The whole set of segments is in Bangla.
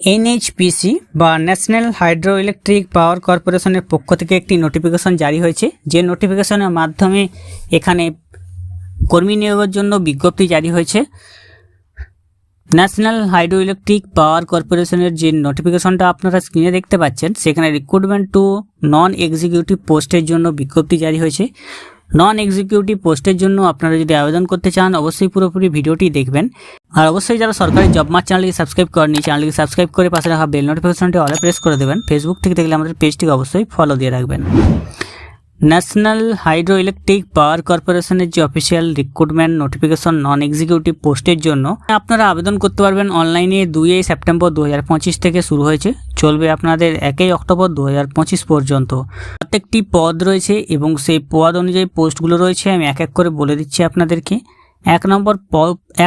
এনএইচপিসি বা ন্যাশনাল হাইড্রো ইলেকট্রিক পাওয়ার কর্পোরেশনের পক্ষ থেকে একটি নোটিফিকেশন জারি হয়েছে। যে নোটিফিকেশনের মাধ্যমে এখানে কর্মী নিয়োগের জন্য বিজ্ঞপ্তি জারি হয়েছে। ন্যাশনাল হাইড্রো ইলেকট্রিক পাওয়ার কর্পোরেশনের যে নোটিফিকেশনটা আপনারা স্ক্রিনে দেখতে পাচ্ছেন, সেখানে রিক্রুটমেন্ট টু নন এক্সিকিউটিভ পোস্টের জন্য বিজ্ঞপ্তি জারি হয়েছে। নন এক্সিকিউটিভ পোস্টের জন্য আপনারা যদি আবেদন করতে চান, অবশ্যই পুরোপুরি ভিডিওটি দেখবেন। আর অবশ্যই যারা সরকারি জব মার্চ চ্যানেলকে সাবস্ক্রাইব করেনি চ্যানেলকে সাবস্ক্রাইব করে পাশে রাখা বেল নোটিফিকেশনটি অলে প্রেস করে দেবেন। ফেসবুক থেকে দেখলে আমাদের পেজটিকে অবশ্যই ফলো দিয়ে রাখবেন। ন্যাশনাল হাইড্রো ইলেকট্রিক পাওয়ার কর্পোরেশনের যে official recruitment notification non executive পোস্টের জন্য, আপনারা আবেদন করতে পারবেন অনলাইনে দুই সেপ্টেম্বর দু হাজার পঁচিশ থেকে শুরু হয়েছে। চলবে আপনাদের একই অক্টোবর দু হাজার পঁচিশ পর্যন্ত। প্রত্যেকটি পদ রয়েছে এবং সেই পদ অনুযায়ী পোস্টগুলো রয়েছে, আমি এক এক করে বলে দিচ্ছি আপনাদেরকে। এক নম্বর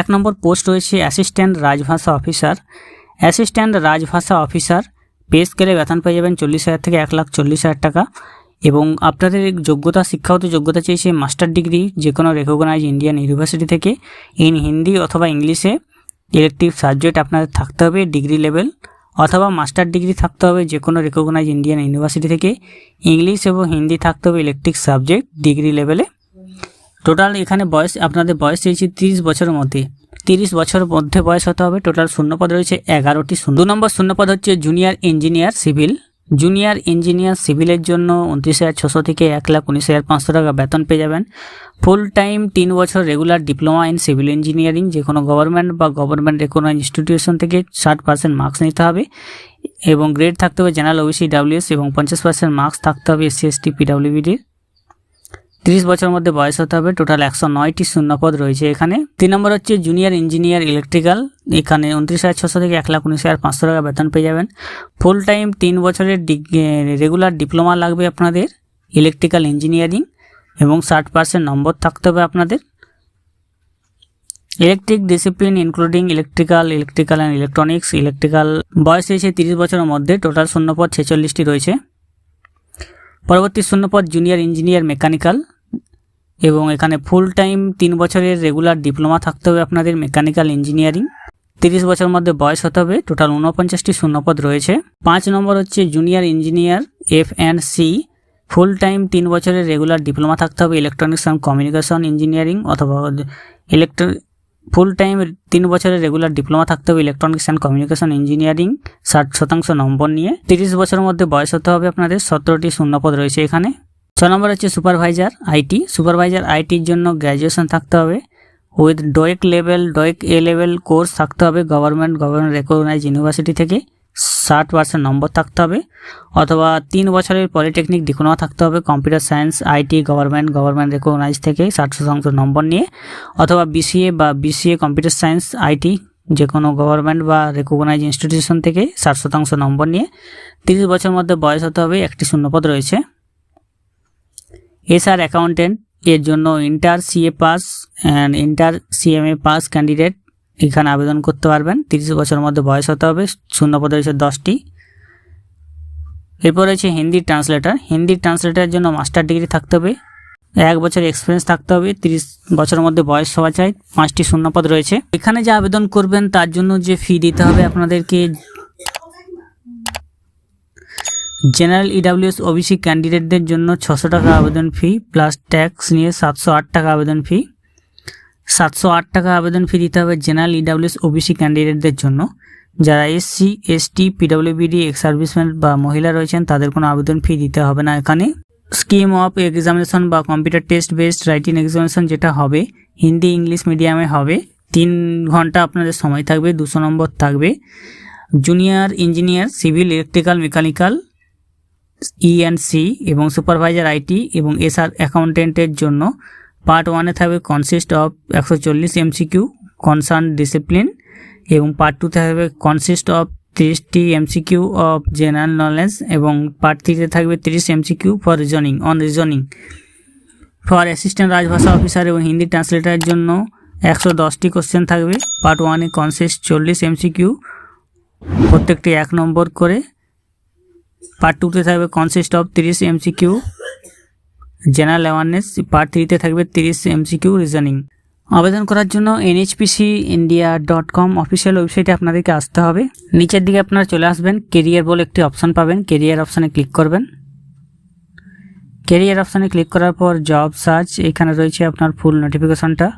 এক নম্বর পোস্ট রয়েছে assistant Rajbhasha officer. Assistant Rajbhasha officer, pay স্কেলে বেতন পেয়ে যাবেন চল্লিশ হাজার থেকে এক লাখ চল্লিশ হাজার টাকা। এবং আপনাদের যোগ্যতা, শিক্ষাগত যোগ্যতা চেয়েছে মাস্টার ডিগ্রি যে কোনো রেকগনাইজ ইন্ডিয়ান ইউনিভার্সিটি থেকে। ইন হিন্দি অথবা ইংলিশে ইলেকটিভ সাবজেক্ট আপনাদের থাকতে হবে ডিগ্রি লেভেল অথবা মাস্টার ডিগ্রি থাকতে হবে যে কোনো রেকগনাইজ ইন্ডিয়ান ইউনিভার্সিটি থেকে। ইংলিশ এবং হিন্দি থাকতে হবে ইলেকট্রিক সাবজেক্ট ডিগ্রি লেভেলে টোটাল এখানে বয়স, আপনাদের বয়স চেয়েছি তিরিশ বছরের মধ্যে। তিরিশ বছর মধ্যে বয়স হতে হবে। টোটাল শূন্যপদ রয়েছে এগারোটি শূন্য। দু নম্বর শূন্যপদ হচ্ছে junior engineer civil junior engineer সিভিলের জন্য উনত্রিশ হাজার ছশো থেকে এক লাখ উনিশ হাজার পাঁচশো টাকা বেতন পেয়ে যাবেন। ফুল টাইম তিন বছর regular diploma in civil engineering, যে কোনো গভর্নমেন্ট বা গভর্নমেন্ট রেকগনাইজ ইনস্টিটিউশন থেকে ষাট পার্সেন্ট মার্কস নিতে হবে এবং গ্রেড থাকতে হবে জেনারেল ওবিসি ডাব্লিউএস এবং পঞ্চাশ পার্সেন্ট মার্কস থাকতে হবে এসসি, এসটি পিডাব্লিউবিডির তিরিশ বছরের মধ্যে বয়স হতে হবে। টোটাল একশো নয়টি শূন্যপদ রয়েছে এখানে। তিন নম্বর হচ্ছে জুনিয়র ইঞ্জিনিয়ার ইলেকট্রিক্যাল এখানে উনত্রিশ হাজার ছশো থেকে এক লাখ উনিশ হাজার পাঁচশো টাকা বেতন পেয়ে যাবেন। ফুল টাইম তিন বছরের রেগুলার ডিপ্লোমা লাগবে আপনাদের। ইলেকট্রিক্যাল ইঞ্জিনিয়ারিং এবং ষাট পার্সেন্ট নম্বর থাকতে হবে আপনাদের। Electric discipline including electrical electrical and electronics electrical বয়স রয়েছে তিরিশ বছরের মধ্যে। টোটাল শূন্যপদ ছেচল্লিশটি রয়েছে। পরবর্তী শূন্যপদ জুনিয়র ইঞ্জিনিয়ার মেকানিক্যাল এবং এখানে ফুল টাইম তিন বছরের রেগুলার ডিপ্লোমা থাকতে হবে আপনাদের মেকানিক্যাল ইঞ্জিনিয়ারিং তিরিশ বছর মধ্যে বয়স হতে হবে টোটাল উনপঞ্চাশটি শূন্যপদ রয়েছে। পাঁচ নম্বর হচ্ছে junior engineer F and C full time তিন বছরের রেগুলার ডিপ্লোমা থাকতে হবে ইলেকট্রনিক্স অ্যান্ড কমিউনিকেশন ইঞ্জিনিয়ারিং অথবা ইলেকট্র ফুল টাইম তিন বছরের রেগুলার ডিপ্লোমা থাকতে হবে ইলেকট্রনিক্স অ্যান্ড কমিউনিকেশন ইঞ্জিনিয়ারিং ষাট শতাংশ নম্বর নিয়ে। তিরিশ বছরের মধ্যে বয়স হতে হবে আপনাদের, সতেরোটি শূন্যপদ রয়েছে এখানে। ছ নম্বর হচ্ছে সুপারভাইজার আইটি সুপারভাইজার আইটির জন্য গ্র্যাজুয়েশন থাকতে হবে। With DOEACC level DOEACC A level course থাকতে হবে। গভর্নমেন্ট গভর্নমেন্ট রেকগনাইজ ইউনিভার্সিটি থেকে। ষাট পার্সেন্ট নম্বর থাকতে হবে, অথবা তিন বছরের পলিটেকনিক ডিপ্লোমা থাকতে হবে, computer science IT government government recognise থেকে ষাট শতাংশ নম্বর নিয়ে, অথবা বিসিএ বা বিসিএ কম্পিউটার সায়েন্স আইটি যে কোনো গভর্নমেন্ট বা রেকগনাইজ ইনস্টিটিউশন থেকে ষাট শতাংশ নম্বর নিয়ে তিরিশ বছর মধ্যে বয়স হতে হবে, একটি শূন্যপদ রয়েছে। এসআর অ্যাকাউন্টেন্ট, এর জন্য inter CA pass, and inter CMA pass candidate এখানে আবেদন করতে পারবেন। তিরিশ বছরের মধ্যে বয়স হতে হবে শূন্যপদ রয়েছে দশটি। এরপর রয়েছে হিন্দি ট্রান্সলেটার। হিন্দি ট্রান্সলেটারের জন্য মাস্টার ডিগ্রি থাকতে হবে। এক বছর এক্সপিরিয়েন্স থাকতে হবে, তিরিশ বছরের মধ্যে বয়স হওয়া চাই, পাঁচটি শূন্যপদ রয়েছে। এখানে যে আবেদন করবেন, তার জন্য যে ফি দিতে হবে আপনাদেরকে জেনারেল ইডাব্লিউএস ওবিসি ক্যান্ডিডেটদের জন্য ছশো টাকা আবেদন ফি প্লাস ট্যাক্স নিয়ে সাতশো আট টাকা আবেদন ফি সাতশো আট টাকা আবেদন ফি দিতে হবে জেনারেল ইডাব্লিউএস ওবিসি ক্যান্ডিডেটদের জন্য। যারা এসসি এসটি পিডব্লিউবিডি এক্স সার্ভিসম্যান বা মহিলা রয়েছেন, তাদের কোনো আবেদন ফি দিতে হবে না এখানে। স্কিম অফ এক্সামিনেশন বা computer test based writing examination যেটা হবে, হিন্দি, ইংলিশ মিডিয়ামে হবে। তিন ঘণ্টা আপনাদের সময় থাকবে, দুশো নম্বর থাকবে। Junior engineer civil electrical mechanical E and C এবং সুপারভাইজার আইটি এবং এসআর অ্যাকাউন্টেন্টের জন্য পার্ট ওয়ানে থাকবে কনসিস্ট অফ একশো চল্লিশ এমসিকিউ কনসার্ন ডিসিপ্লিন এবং পার্ট টুতে থাকবে কনসিস্ট অফ তিরিশটি এমসিকিউ অফ জেনারেল নলেজ এবং পার্ট থ্রিতে থাকবে তিরিশ MCQ for reasoning on reasoning for assistant Rajbhasha officer এবং হিন্দি ট্রান্সলেটারের জন্য একশো দশটি কোশ্চেন থাকবে। পার্ট ওয়ানে কনসিস্ট চল্লিশ এমসিকিউ প্রত্যেকটি এক নম্বর করে। পার্ট টুতে থাকবে কনসিস্ট অফ তিরিশ এমসিকিউ জেনারেল অ্যাওয়ারনেস পার্ট থ্রিতে থাকবে তিরিশ এমসিকিউ রিজনিং আবেদন করার জন্য NHPC India dot com official ওয়েবসাইটে আপনাদেরকে আসতে হবে। নিচের দিকে আপনারা চলে আসবেন কেরিয়ার বলে একটি অপশান পাবেন কেরিয়ার অপশানে ক্লিক করবেন। কেরিয়ার অপশানে ক্লিক করার পর জব সার্চ এখানে রয়েছে আপনার ফুল নোটিফিকেশনটা